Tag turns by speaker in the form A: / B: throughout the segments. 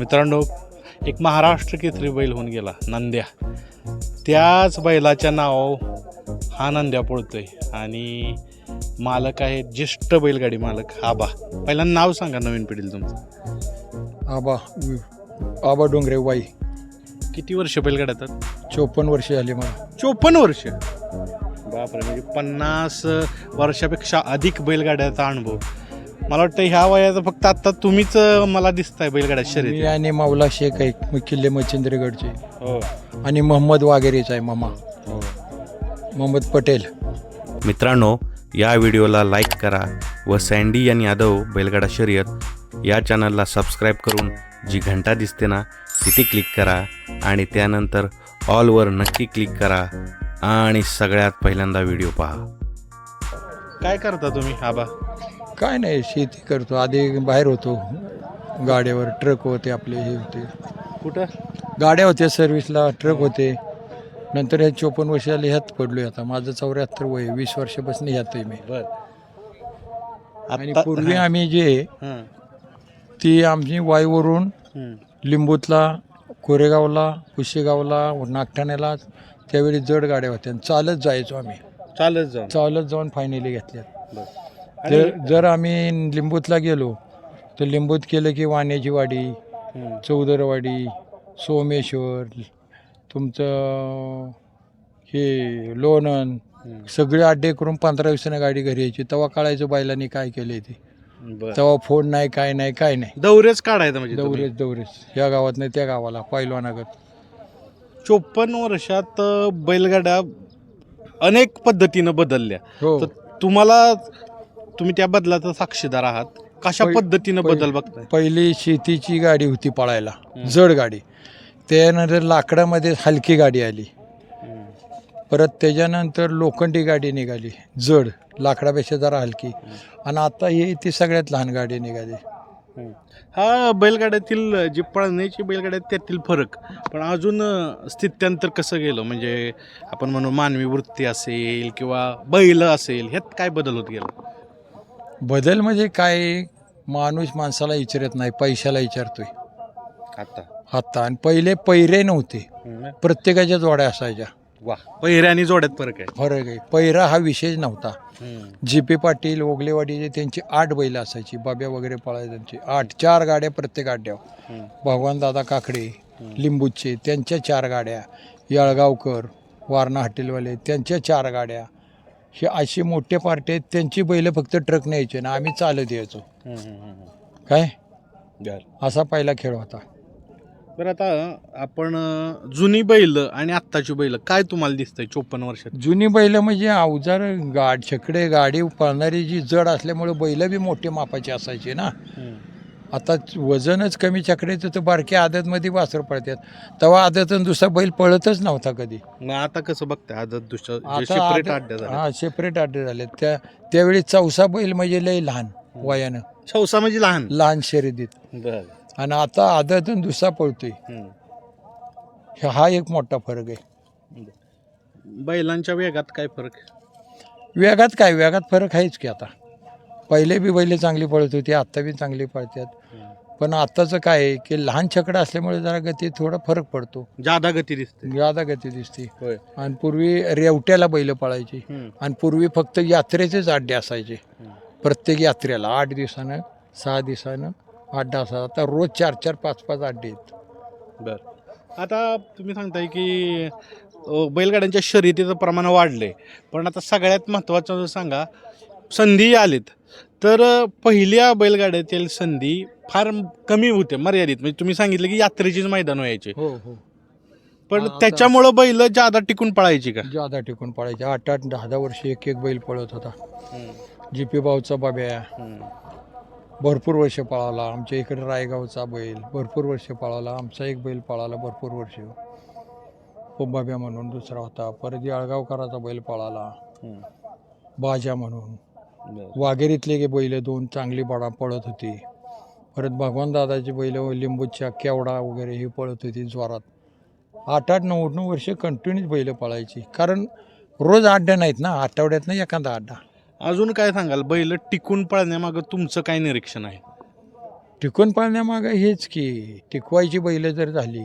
A: मित्रांनो एक महाराष्ट्र केसरी बैल होऊन गेला नंद्या. त्याच बैलाच्या नाव हा नंद्या पळतोय. आणि मालक आहे ज्येष्ठ बैलगाडी मालक आबा. पहिल्यांदा नाव सांगा नवीन पिढीला तुमचं.
B: आबा आबा डोंगरे वाई
A: किती वर्ष बैलगाड्यात
B: चोपन्न वर्ष झाली मला.
A: चोपन्न वर्ष? बापरे म्हणजे पन्नास वर्षापेक्षा अधिक बैलगाड्याचा अनुभव. मला वाटतं ह्या वयाचं फक्त आता तुम्हीच मला दिसताय बैलगाड्या
B: मी
A: शर्यत
B: आणि मावला शेख आहे किल्ले मच्छिंद्रगडचे
A: हो.
B: आणि मोहम्मद वागेरेचा आहे मामा.
A: हो.
B: मोहम्मद पटेल.
C: मित्रांनो या व्हिडिओला लाईक करा व सँडी आणि यादव बैलगाडा शर्यत या चॅनलला सबस्क्राईब करून जी घंटा दिसते ना तिथे क्लिक करा आणि त्यानंतर ऑलवर नक्की क्लिक करा आणि सगळ्यात पहिल्यांदा व्हिडिओ पहा.
A: काय करता तुम्ही आबा?
B: काय नाही शेती करतो. आधी बाहेर होतो. गाड्यावर ट्रक होते आपले हे होते.
A: कुठं?
B: गाड्या होत्या सर्व्हिसला ट्रक होते. नंतर हे चोपन्न वर्ष झाले ह्यात पडलोय आता. माझं चौऱ्याहत्तर वय आहे. वीस वर्षापासून ह्यात आहे मी.
A: बर.
B: आणि पूर्वी आम्ही जे
A: हां.
B: ती आमची वाईवरून
A: हं.
B: लिंबूतला कोरेगावला पुशेगावला नागठाण्याला त्यावेळी जड गाड्या होत्या. आणि चालत जायचो आम्ही.
A: चालत जाऊन.
B: चालत जाऊन फायनली घेतल्या
A: बर.
B: जर जर आम्ही लिंबूतला गेलो तर लिंबूत केलं की वाण्याची वाडी. चौदरवाडी सोमेश्वर तुमचं हे लोणन. सगळे अड्डे करून पंधरा दिवसानं गाडी घरी यायची. तेव्हा कळायचं बैलांनी काय केलंय ते.
A: बर.
B: तेव्हा फोन नाही काय नाही काय नाही.
A: दौरेच काढायचं म्हणजे तुम्ही.
B: दौरेच दौरेच. या गावात नाही त्या गावाला पैलवानागत.
A: चोपन्न वर्षात अं, बैलगाड्या अनेक पद्धतीनं बदलल्या.
B: हो.
A: तर तुम्हाला तुम्ही त्या बदलाचा साक्षीदार आहात. कशा
B: पै-
A: पद्धतीनं
B: पै-
A: बदल बघताय?
B: पहिली शेतीची गाडी होती पळायला. जड गाडी. त्यानंतर लाकडामध्ये हलकी गाडी आली. परत त्याच्यानंतर लोखंडी गाडी निघाली. जड. लाकडापेक्षा जरा हलकी. आणि आता ही ती सगळ्यात लहान गाडी निघाली.
A: हं. हा बैलगाड्यातील जी पळण्याची बैलगाड्या आहेत, त्यातील फरक. पण अजून अं, स्थित्यांतर कसं गेलं? म्हणजे आपण म्हणू मानवी वृत्ती असेल किंवा बैल असेल ह्यात काय बदल होत गेला?
B: बदल म्हणजे काय? माणूस माणसाला विचारत नाही पैशाला विचारतोय.
A: आता.
B: आता. आणि पहिले पैरे नव्हते. प्रत्येकाच्या जोड्या असायच्या.
A: वा. पहिऱ्या आणि जोड्यात फरक आहे.
B: फरक आहे. पैरा हा विषय नव्हता. जी पी पाटील ओगलेवाडीचे त्यांची आठ बैल असायची. बाब्या वगैरे पळायचे त्यांची. आठ चार गाड्या प्रत्येक आड्यावर. भगवान दादा काकडे लिंबूचे त्यांच्या चार गाड्या. याळगावकर वारणा हॉटेलवाले त्यांच्या चार गाड्या. हे असे मोठे पार्टे आहेत त्यांची बैल फक्त ट्रक न्यायचे ना आम्ही चालत यायचो. काय. असा पहिला खेळ होता.
A: बरं आता आपण जुनी बैल आणि आत्ताची बैल काय तुम्हाला दिसतंय चोपन्न वर्षात?
B: जुनी बैल म्हणजे अवजार गाड छकडे गाडी पळणारी जी जड असल्यामुळे बैल बी मोठे मापाची असायची ना. आता वजनच कमी चकड्याचं तर बारक्या आदतमध्ये वासर पळतात तेव्हा आदत दुसरा बैल पळतच नव्हता कधी.
A: मग आता कसं बघताय आदत दुसरं
B: आता
A: सेपरेट अड्डे झाले
B: हा सेपरेट अड्डे झाले त्या त्यावेळी चौसा बैल म्हणजे लय लहान वयानं.
A: शौसा म्हणजे लहान?
B: लहान शर्यतीत.
A: बर.
B: आणि आता आदत दुसरा पळतोय. हे- हा एक मोठा फरक आहे.
A: बैलांच्या वेगात काय फरक?
B: वेगात काय? वेगात फरक आहेच की आता. पहिले बी बैल चांगली पळत होती आत्ता बी चांगली पळतात. पण आत्ताचं काय आहे की लहान छकडं असल्यामुळे जरा गती थोडा फरक पडतो.
A: जादा गती दिसते.
B: ज्यादा गती दिसते.
A: होय.
B: आणि पूर्वी रेवट्याला बैल पळायची. आणि पूर्वी फक्त यात्रेचेच अड्डे असायचे. प्रत्येक यात्रेला आठ दिवसानं सहा दिवसानं अड्डा असायचा आता रोज चार चार पाच पाच अड्डे आहेत.
A: बर. आता तुम्ही सांगताय की अ, बैलगाड्यांच्या शर्यतीचं प्रमाण वाढलंय पण आता सगळ्यात महत्त्वाचं जर सांगा संधी आलीत. तर अ, पहिल्या बैलगाड्यातील संधी फार कमी होते मर्यादित. म्हणजे तुम्ही सांगितलं की यात्रेचीच मैदान व्हायचे.
B: हो हो.
A: पण
B: आता-
A: त्याच्यामुळं बैल जादा टिकून पळायची का?
B: ज्यादा टिकून पळायचे. आठ आठ दहा दहा वर्ष एक एक बैल पळत होता. जी पी भाऊचा बाब्या. भरपूर वर्ष पळाला. आमच्या इकडे रायगावचा बैल. भरपूर वर्ष पळाला. आमचा एक बैल पळाला भरपूर वर्ष. बाब्या म्हणून दुसरा होता. परत याळगावकराचा बैल पळाला. बाजा म्हणून. वाघेरीतले गे बैल दोन चांगली बडा पळत होती. परत भगवान दादाची बैल लिंबूच्या केवडा वगैरे हे पळत होती जोरात. आठ आठ नऊ नऊ वर्ष कंटिन्यूच बैल पळायची. कारण रोज अड्डा नाहीत ना आठवड्यातनं एखादा अड्डा
A: अजून काय सांगाल? बैल टिकून पळण्यामागं तुमचं काय निरीक्षण आहे?
B: टिकून पाळण्यामागं हेच की टिकवायची बैल जर झाली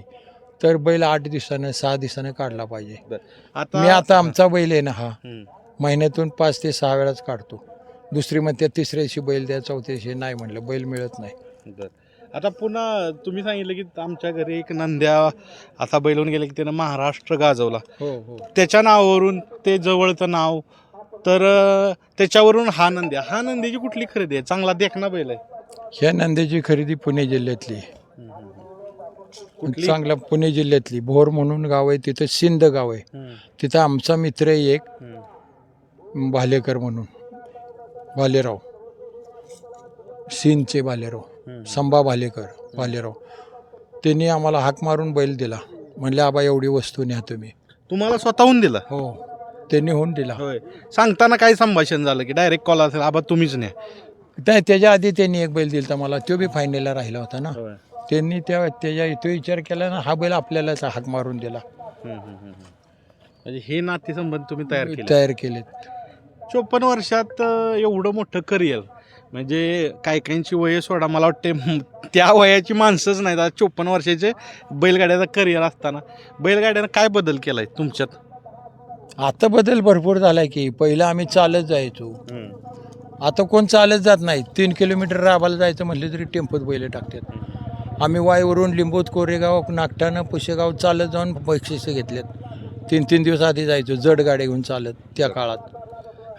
B: तर बैल आठ दिवसानं सहा दिवसानं काढला पाहिजे.
A: आता
B: मी आता आमचा बैल आहे ना हा. महिन्यातून पाच ते सहा वेळाच काढतो. दुसरी म्हणते तिसऱ्या दिवशी बैल द्या चौथ्या दिवशी नाही म्हणलं बैल मिळत नाही.
A: बर. आता पुन्हा तुम्ही सांगितलं की आमच्या घरी एक नंद्या आता बैलून गेले की त्यानं महाराष्ट्र गाजवला.
B: हो हो.
A: त्याच्या नावावरून ते जवळचं नाव तर अं, त्याच्यावरून हा नंद्या. हा नंद्याची कुठली खरेदी आहे? चांगला देखना बैल आहे.
B: ह्या नंद्याची खरेदी पुणे जिल्ह्यातली. आहे.
A: कुठली?
B: चांगला पुणे जिल्ह्यातली. भोर म्हणून गाव आहे तिथं सिंध गाव आहे.
A: हम्म,
B: तिथं आमचा मित्र आहे एक
A: हम्म.
B: भालेकर म्हणून. भालेराव. सिंधचे भालेराव. संभा भालेकर भालेराव. त्यांनी आम्हाला हाक मारून बैल दिला. म्हणले आबा एवढी वस्तू न्या तुम्ही.
A: तुम्हाला स्वतःहून दिला?
B: हो. त्यांनी होऊन दिला.
A: होय. सांगताना काय संभाषण झालं की डायरेक्ट कॉल असेल आबा तुम्हीच न्या.
B: नाही त्याच्या आधी त्यांनी एक बैल दिला मला. तो बी फायनलला राहिला होता ना.
A: होय.
B: त्यांनी त्या त्याच्या तो विचार केला ना हा बैल आपल्यालाच हाक मारून दिला.
A: म्हणजे हे नातेसंबंध तुम्ही तयार केले
B: तयार केलेत.
A: चोपन्न वर्षात अं, एवढं मोठं करिअर म्हणजे काही काहींची वय सोडा मला वाटते त्या वयाची माणसंच नाहीत. आज चोपन्न वर्षाचे बैलगाड्याचा करिअर असताना. बैलगाड्यानं काय बदल केलाय तुमच्यात?
B: आता बदल भरपूर झालाय की. पहिलं आम्ही चालत जायचो. आता कोण चालत जात नाही. तीन किलोमीटर राबाला जायचं म्हटलं तरी टेम्पोत बैल टाकतात. आम्ही वाईवरून लिंबोत कोरेगाव नागठाणं पुशेगाव चालत जाऊन बक्षिसं घेतलेत. तीन तीन दिवस आधी जायचो. जड गाड्या घेऊन चालत त्या काळात.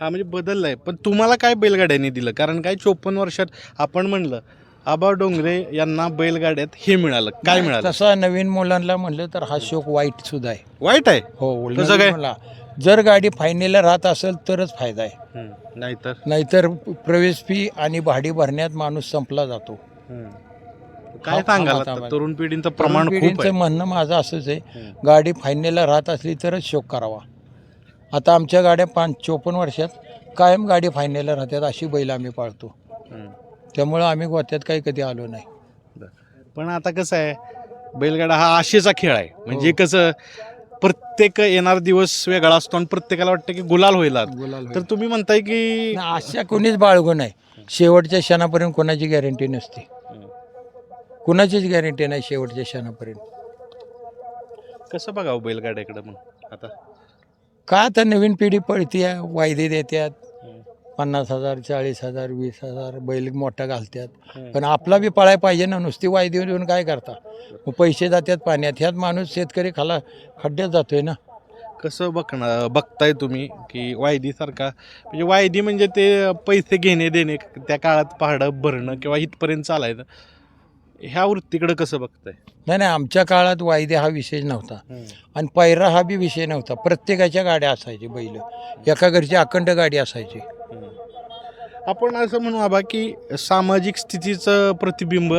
A: हा म्हणजे बदललाय. पण तुम्हाला काय बैलगाड्यांनी दिलं? कारण काय चोपन्न वर्षात आपण म्हणलं आबा डोंगरे यांना बैलगाड्यात हे मिळालं. काय मिळालं?
B: तसा नवीन मुलांना म्हणलं तर हा शोक वाईट सुद्धा आहे.
A: वाईट आहे?
B: हो
A: काय?
B: मुला- जर गाडी फायनलला राहत असेल तरच फायदा आहे.
A: नाहीतर?
B: नाहीतर प्रवेश फी आणि भाडी भरण्यात माणूस संपला जातो.
A: काय
B: हा-
A: सांगाल
B: हा
A: आता?
B: आहे.
A: तरुण पिढीचं प्रमाण खूप
B: पिढीचं
A: आहे.
B: म्हणणं माझं असंच आहे.
A: हम्म.
B: गाडी फायनलला राहत असली तरच शोक करावा. आता आमच्या गाड्या पाच चोपन्न वर्षात कायम गाडी फायनलला राहतात अशी बैल आम्ही पाळतो. त्यामुळं आम्ही गोत्यात काही कधी आलो नाही.
A: पण आता कसं आहे बैलगाडा हा आशेचा खेळ आहे. म्हणजे
B: हो.
A: कसं प्रत्येक येणार दिवस वेगळा असतो आणि प्रत्येकाला वाटतं की गुलाल होईल. तर तुम्ही म्हणताय की
B: अशा कोणीच बाळगू नाही शेवटच्या क्षणापर्यंत कोणाची गॅरंटी नसते. कुणाचीच गॅरंटी नाही शेवटच्या क्षणापर्यंत.
A: कसं बघावं बैलगाड्याकडे मग आता?
B: का आता नवीन पिढी पळती वायदे देतात पन्नास हजार चाळीस हजार वीस हजार बैल मोठा घालतात पण आपला बी पळाय पाहिजे ना. नुसती वायदे देऊन काय करता? मग पैसे जातात पाण्यात. ह्यात माणूस शेतकरी खाला खड्ड्यात जातोय ना.
A: कसं बघणार बघताय तुम्ही की वायदीसारखा म्हणजे वायदी म्हणजे ते पैसे घेणे देणे त्या काळात पहाडं भरणं किंवा इथपर्यंत चालायचं. ह्या वृत्तीकडे कसं बघताय?
B: नाही नाही आमच्या काळात वायदे हा विषय नव्हता. आणि पैरा हा बी विषय नव्हता. प्रत्येकाच्या गाड्या असायची बैल. एका घरची अखंड गाडी असायची.
A: आपण असं म्हणू आबा की सामाजिक स्थितीचं प्रतिबिंब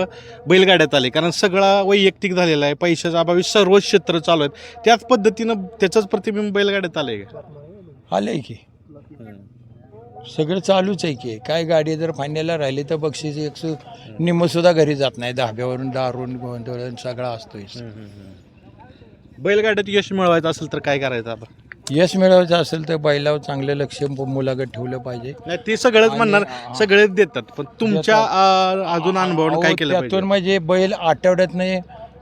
A: बैलगाड्यात आले कारण सगळा वैयक्तिक झालेला आहे. पैशाच्या अभावी सर्व क्षेत्र चालू आहेत. त्याच पद्धतीनं त्याचंच प्रतिबिंब बैलगाड्यात आलंय का?
B: आलंय की. सगळं चालूच आहे की. काय गाडी जर फायनलला राहिली तर बक्षीस एक सु निम्मसुद्धा घरी जात नाही. धाब्यावरून दारून गोंधळ सगळा असतोय.
A: बैलगाड्यात यश मिळवायचं असेल तर काय करायचं आबा
B: यश मिळवायचं असेल तर बैलावर चांगलं लक्ष मुलागत ठेवलं पाहिजे.
A: नाही ते सगळंच म्हणणार सगळेच देतात. पण तुमच्या अं, अजून अनुभवानं काय
B: अहो,
A: केलं
B: त्यातून
A: पाहिजे
B: म्हणजे बैल आठवड्यातनं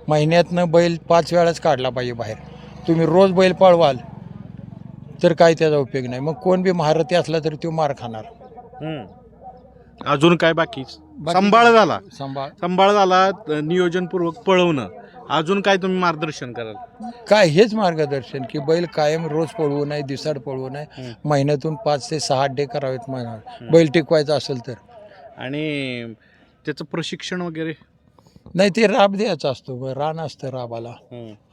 B: महिन्यातनं बैल पाच वेळाच काढला पाहिजे बाहेर. तुम्ही रोज बैल पळवाल. तर काय त्याचा उपयोग नाही. मग कोण बी महारथी असला तरी तो मार खाणार.
A: हम्म. अजून काय
B: बाकी?
A: सांभाळ झाला.
B: सांभाळ.
A: सांभाळ झाला नियोजनपूर्वक पळवणं. अजून काय तुम्ही मार्गदर्शन कराल?
B: काय हेच मार्गदर्शन की बैल कायम रोज पळवू नये दिसाड पळवू नये.
A: हम्म.
B: महिन्यातून पाच ते सहा अड्डे करावेत महिन्यात बैल टिकवायचा असेल तर.
A: आणि त्याचं प्रशिक्षण वगैरे?
B: नाही ते राब द्यायचा असतो. ब- रान असतं राबाला.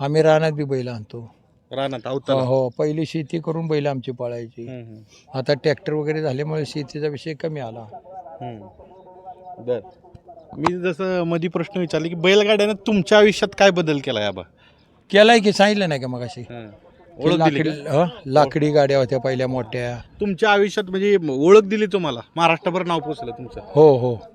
B: आम्ही रानात बी बैल आणतो.
A: रानात
B: हो
A: अवतार
B: हो पहिली शेती करून बैल आमची पळायची. आता ट्रॅक्टर वगैरे झाल्यामुळे शेतीचा विषय कमी आला.
A: बर. मी जसं मधी प्रश्न विचारले की बैलगाड्यानं तुमच्या आयुष्यात काय बदल केला आबा?
B: केलाय की सांगितलं नाही का मग अशी? हं? लाकडी गाड्या होत्या पहिल्या मोठ्या.
A: तुमच्या आयुष्यात म्हणजे ओळख दिली तुम्हाला? महाराष्ट्रभर नाव पोचलं तुमचं.
B: हो हो.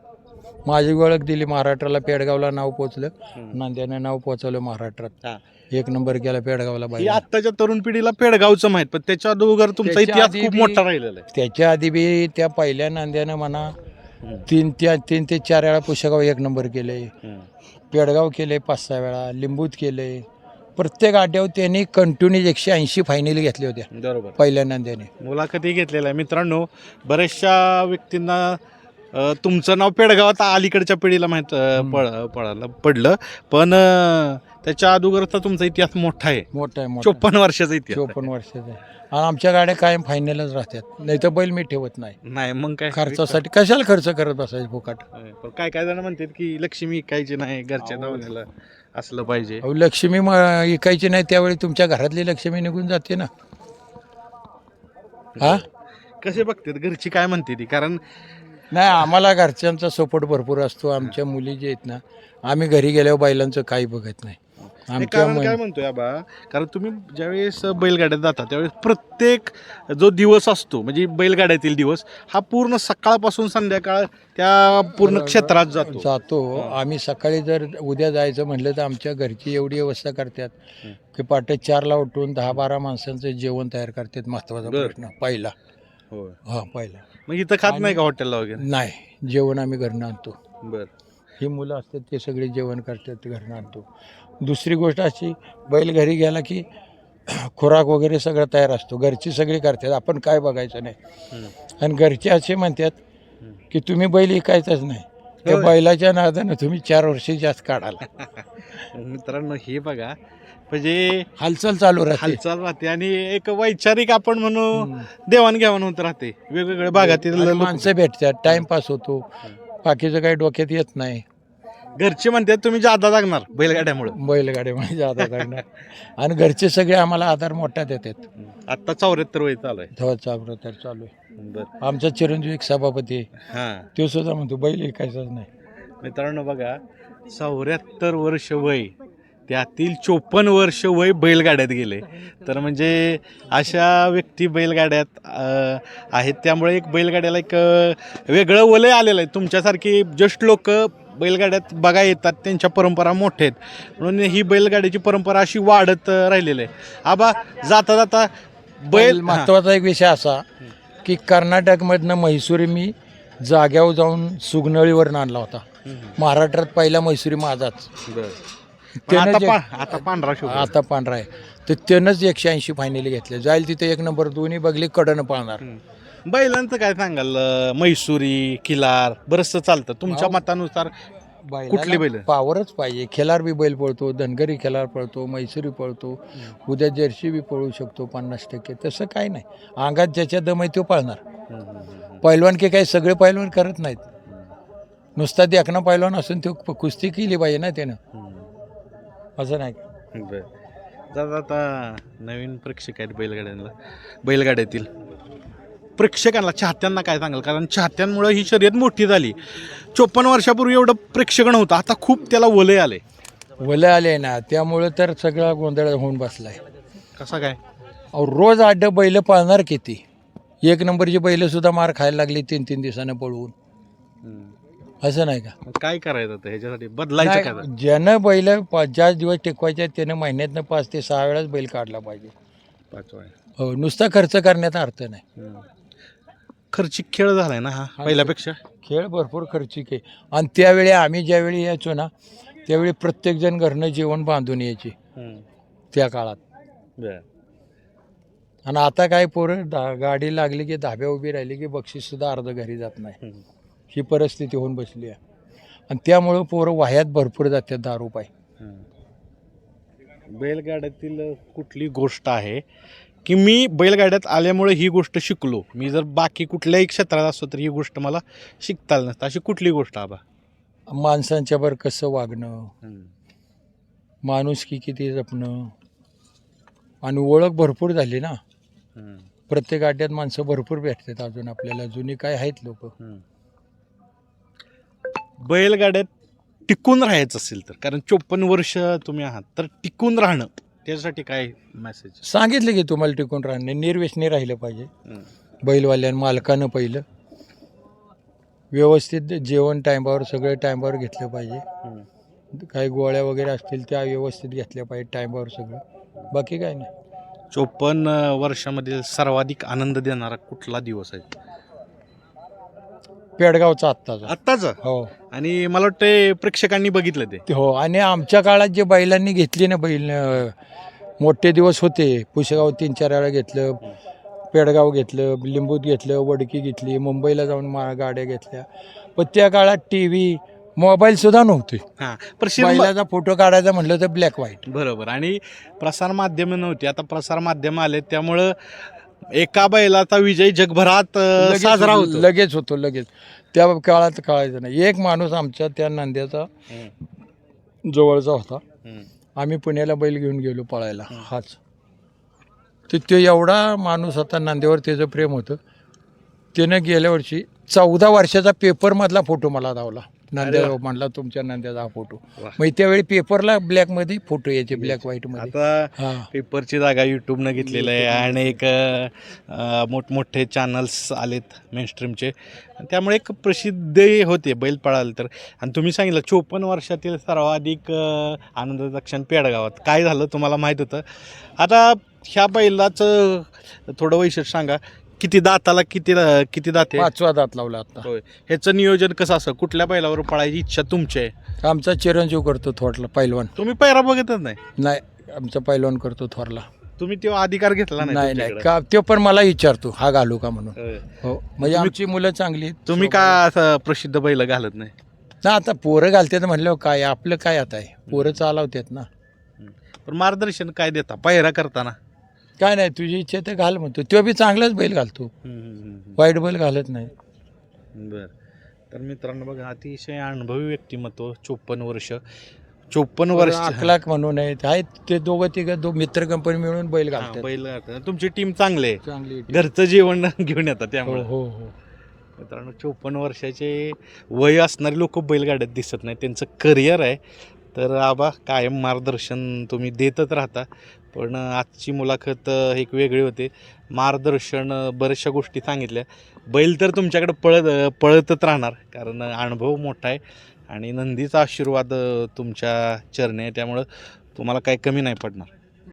B: माझी ओळख दिली महाराष्ट्राला पेडगावला नाव पोचलं. नांद्याने नाव पोचवलं महाराष्ट्रात. एक नंबर केला पेडगावला
A: ही
B: बाई
A: आत्ताच्या तरुण पिढीला पेडगावचं माहीत पण त्याच्या अगोदर तुमचा इतिहास
B: आधी
A: खूप मोठा राहिलेला आहे.
B: त्याच्या आधी बी त्या पहिल्या नांद्यानं म्हणा तीन त्या तीन ते चार वेळा पुशेगाव एक नंबर केले. पेडगाव केले पाच सहा वेळा लिंबूत केले. प्रत्येक आड्यावर त्यांनी कंटिन्यू एकशे ऐंशी फायनली घेतल्या होत्या
A: बरोबर.
B: पहिल्या नंद्याने.
A: मुलाखती घेतलेल्या मित्रांनो बऱ्याचशा व्यक्तींना अ, तुमचं नाव पेडगावात अलीकडच्या पिढीला माहीत पळ पळालं पडलं. पण अ, त्याच्या अगोदरचा तुमचा इतिहास मोठा आहे.
B: मोठा आहे मोठा
A: चोपन्न वर्षाचा इतिहास.
B: चोपन्न वर्षाचा आहे. आणि आमच्या गाड्या कायम फायनलच राहतात. नाही तर बैल मी ठेवत नाही.
A: नाही मग काय?
B: खर्चासाठी कशाला खर्च करत बसायचं फुकाट?
A: पण काय काय जण म्हणतात की लक्ष्मी इकायची नाही घरच्या दावण्याला असलं पाहिजे.
B: अहो लक्ष्मी म- इकायची नाही त्यावेळी तुमच्या घरातली लक्ष्मी निघून जाते ना. हा?
A: कसे बघतात? घरची काय म्हणते ती? कारण
B: नाही आम्हाला घरच्यांचा सपोर्ट भरपूर असतो. आमच्या मुली जे आहेत ना आम्ही घरी गेल्यावर बैलांचं काही बघत नाही.
A: हे
B: आमच्या
A: कारण काय
B: मन-
A: म्हणतोय आबा? कारण तुम्ही ज्यावेळेस बैलगाड्यात जाता त्यावेळेस प्रत्येक जो दिवस असतो म्हणजे बैलगाड्यातील दिवस हा पूर्ण सकाळपासून संध्याकाळ त्या पूर्ण क्षेत्रात जातो.
B: जातो. आम्ही सकाळी जर उद्या जायचं म्हटलं तर आमच्या घरची एवढी व्यवस्था करतात की पहाटे चारला उठून दहा बारा माणसांचं जेवण तयार करतात महत्त्वाचा
A: बरं.
B: प्रश्न पहिला.
A: होय.
B: हा पहिला.
A: मग इथं खात नाही का हॉटेलला वगैरे?
B: नाही जेवण आम्ही घरनं आणतो.
A: बर.
B: ही मुलं असतात ते सगळे जेवण करतात ते घरनं आणतो. दुसरी गोष्ट अशी बैल घरी गेला की खुराक वगैरे सगळं तयार असतो. घरची सगळी करतात. आपण काय बघायचं नाही. आणि घरचे असे म्हणतात की तुम्ही बैल विकायचाच नाही. त्या. बैलाच्या नादानं तुम्ही चार वर्षी जास्त काढाला
A: मित्रांनो हे बघा म्हणजे
B: हालचाल चालू राहते.
A: हालचाल राहते आणि एक वैचारिक आपण म्हणू. देवाणघेवाण होत राहते. वेगवेगळ्या भागातील
B: आणि
A: लोक-
B: माणसं भेटतात टाइमपास होतो. बाकीचं काही डोक्यात येत नाही.
A: घरचे म्हणतात तुम्ही जादा लागणार बैलगाड्यामुळे.
B: बैलगाड्यामुळे जादा लागणार आणि घरचे सगळे आम्हाला आधार मोठा देतात
A: आता चौऱ्याहत्तर वय चालू आहे.
B: धवाचा तर चालू आहे.
A: बर.
B: आमचा चिरंजीव एक सभापती आहे.
A: हा.
B: तो सुद्धा म्हणतो बैल विकायचाच नाही.
A: मित्रांनो बघा चौऱ्याहत्तर वर्ष वय. त्यातील चोपन्न वर्ष वय बैलगाड्यात गेले. तर म्हणजे अशा व्यक्ती बैलगाड्यात आहेत. त्यामुळे एक बैलगाड्याला एक वेगळं वलय आलेलं आहे. तुमच्यासारखी जस्ट लोक बैलगाड्यात बघा येतात. त्यांच्या परंपरा मोठ्या आहेत. म्हणून ही बैलगाड्याची परंपरा अशी वाढत राहिलेली आहे. आबा जाता जाता बैल
B: महत्त्वाचा एक विषय असा की कर्नाटकमधनं म्हैसूर मी जाग्यावर जाऊन सुगनळीवर आणला होता. महाराष्ट्रात पहिला म्हैसूरी माझाच. त्यानं
A: आता
B: जे-
A: पा- आता पांढरा शुभ्र.
B: आता पांढरा आहे. तर त्यानंच एकशे ऐंशी फायनली घेतले. जाईल तिथे एक नंबर दोन्ही बघली कडनं पाळणार.
A: हम्म. बैलांचं काय सांगाल? अं, म्हैसुरी किलार बरंचसं चालतं. तुमच्या मतानुसार कुठली बैलं?
B: पावरच पाहिजे. खेलार बी बैल पळतो धनगरी खेलार पळतो मैसुरी पळतो. उद्या जर्सी बी पळू शकतो पन्नास टक्के. तसं काही नाही. अंगात ज्याच्या दम आहे तो पळणार. पैलवान की काही सगळे पैलवान करत नाहीत. नुसता देखणा पैलवान असून तो कुस्ती केली पाहिजे ना त्यानं. असं नाही?
A: बरं. जाता आता नवीन प्रेक्षक आहेत बैलगाड्यांना. बैलगाड्यातील. प्रेक्षकांना चाहत्यांना काय सांगाल? कारण चाहत्यांमुळे ही शर्यत मोठी झाली. चोपन्न वर्षापूर्वी एवढं प्रेक्षक नव्हतं. आता खूप त्याला वलय आले
B: वलं आले ना. त्यामुळं तर सगळा गोंधळ होऊन बसलाय.
A: कसा काय?
B: अहो रोज आड्ड बैल पळणार किती? एक नंबरची बैल सुद्धा मार खायला लागली तीन तीन दिवसानं पळवून. असं नाही का?
A: काय करायचं आता ह्याच्यासाठी? बदलायचं काय?
B: नाही, ज्यानं बैल पा- ज्या दिवस टिकवायचे आहेत, त्यानं महिन्यातनं पाच ते सहा वेळाच बैल काढला पाहिजे.
A: पाचवा आहे.
B: हो नुसता खर्च करण्याचा अर्थ नाही.
A: खर्चिक खेळ झालाय ना हा पहिल्यापेक्षा?
B: खेळ भरपूर खर्चिक आहे. आणि त्यावेळी आम्ही ज्यावेळी यायचो ना त्यावेळी प्रत्येकजण घरनं जेवण बांधून यायचे. त्या काळात.
A: बरं.
B: आणि आता काय पोरं दा गाडी लागली की धाब्या उभी राहिली की बक्षीससुद्धा अर्ध घरी जात नाही.
A: हम्म.
B: ही परिस्थिती होऊन बसली आहे. आणि त्यामुळं पोरं वाह्यात भरपूर जातात दारू पाय
A: बैलगाड्यातील कुठली गोष्ट आहे की मी बैलगाड्यात आल्यामुळे ही गोष्ट शिकलो. मी जर बाकी कुठल्याही क्षेत्रात असतो तर ही गोष्ट मला शिकता आली नसतं. अशी कुठली गोष्ट आबा?
B: माणसांच्यावर कसं वागणं? माणुसकी किती जपणं? आणि ओळख भरपूर झाली ना? प्रत्येक अड्ड्यात माणसं भरपूर भेटतात अजून आपल्याला. जुनी काय आहेत लोक?
A: बैलगाड्यात टिकून राहायचं असेल तर कारण चोपन्न वर्ष तुम्ही आहात तर टिकून राहणं त्यासाठी काय मेसेज
B: सांगितलं की तुम्हाला टिकून राहणं निर्व्यसनी राहिलं पाहिजे. बैलवाल्यां मालकानं पहिलं. व्यवस्थित जेवण टायमावर सगळं टायमावर घेतलं पाहिजे. काही गोळ्या वगैरे असतील त्या व्यवस्थित घेतल्या पाहिजे टायमावर सगळं. बाकी काय नाही.
A: चोपन्न वर्षामधील सर्वाधिक आनंद देणारा कुठला दिवस आहे?
B: पेडगावचा आत्ताचा.
A: आत्ताच?
B: हो.
A: आणि मला वाटतं प्रेक्षकांनी बघितलं ते.
B: ते हो आणि आमच्या काळात जे बैलांनी घेतली ना बैल अं, मोठे दिवस होते. पुशेगाव तीन चार वेळा घेतलं पेडगाव घेतलं लिंबूत घेतलं वडकी घेतली मुंबईला जाऊन मा गाड्या घेतल्या. पण त्या काळात टी व्ही मोबाईल सुद्धा नव्हते.
A: हां
B: बैलाचा फोटो काढायचा म्हटलं तर ब्लॅक व्हाईट
A: बरोबर. आणि प्रसार माध्यमं नव्हती. आता प्रसार माध्यम आले त्यामुळं एका बैलाचा विजय जगभरात अं,
B: लगेच
A: साजरा
B: होतो, लगेच होतो लगेच. त्या काळात कळायचं नाही. एक माणूस आमच्या त्या नांद्याचा
A: हम्म,
B: जवळचा होता.
A: हम्म.
B: आम्ही पुण्याला बैल घेऊन गेलो पळायला हाच. तर तो एवढा माणूस होता नांदेवर त्याचं प्रेम होतं. त्यानं गेल्या वर्षी चौदा वर्षाचा पेपरमधला फोटो मला धावला नांद्या म्हणला तुमच्या नांद्याचा हा फोटो. मग त्यावेळी पेपरला ब्लॅकमध्ये फोटो यायचे ब्लॅक व्हाईटमध्ये
A: आता
B: हां.
A: पेपरची जागा यूट्यूबनं घेतलेलं आहे आणि एक मोठमोठे चॅनल्स आलेत मेनस्ट्रीमचे त्यामुळे एक प्रसिद्धी होते बैल पळाल तर. आणि तुम्ही सांगितलं चोपन्न वर्षातील सर्वाधिक अं, आनंदाचा क्षण पेडगावात. काय झालं तुम्हाला माहीत होतं? आता ह्या बैलाचं थोडं वैशिष्ट्य सांगा. किती दाताला किती किती दाते
B: पाचवा दात लावला आता.
A: होय. ह्याचं नियोजन कसं असं? कुठल्या बैलावर पळायची इच्छा तुमची आहे?
B: आमचा चिरंजीव करतो थोरला पैलवान.
A: तुम्ही पैरा बघतच नाही?
B: नाही आमचा पैलवान करतो थोरला.
A: तुम्ही तो अधिकार घेतला नाही
B: नाही
A: तुमच्याकडे.
B: का तो पण मला विचारतो हा घालू का म्हणून?
A: होय.
B: हो. म्हणजे आमची मुलं चांगली आहेत.
A: तुम्ही का असं प्रसिद्ध बैल घालत नाही?
B: ना आता पोरं घालतात म्हणल्यावर काय आपलं काय आता आहे? पोरं चालवतात ना.
A: पण मार्गदर्शन काय देता? पायरा करताना?
B: काय नाही तुझी इच्छा तर घाल म्हणतो. तो बी चांगलाच बैल घालतो. वाईट बैल घालत नाही.
A: बर. तर मित्रांनो बघा अतिशय अनुभवी व्यक्तिमत्व चोपन्न वर्ष. चोपन्न वर्ष.
B: अकलाक म्हणून आहेत. आहेत ते दोघं तिघं दो मित्र कंपनी मिळून बैल
A: हा,
B: घालतात.
A: बैल घालतात. तुमची टीम चांगली आहे.
B: चांगली
A: घरचं जेवण घेऊन येतात
B: हो
A: त्यामुळे.
B: हो हो
A: मित्रांनो चोपन्न वर्षाचे वय असणारे लोक बैलगाड्यात दिसत नाही त्यांचं करिअर आहे. तर आबा कायम मार्गदर्शन तुम्ही देतच राहता. पण आजची मुलाखत एक वेगळी होते. मार्गदर्शन बऱ्याचशा गोष्टी सांगितल्या. बैल तर तुमच्याकडे पळत पळतच राहणार कारण अनुभव मोठा आहे. आणि नंदीचा आशीर्वाद तुमच्या चरणी आहे त्यामुळं तुम्हाला काही कमी नाही पडणार.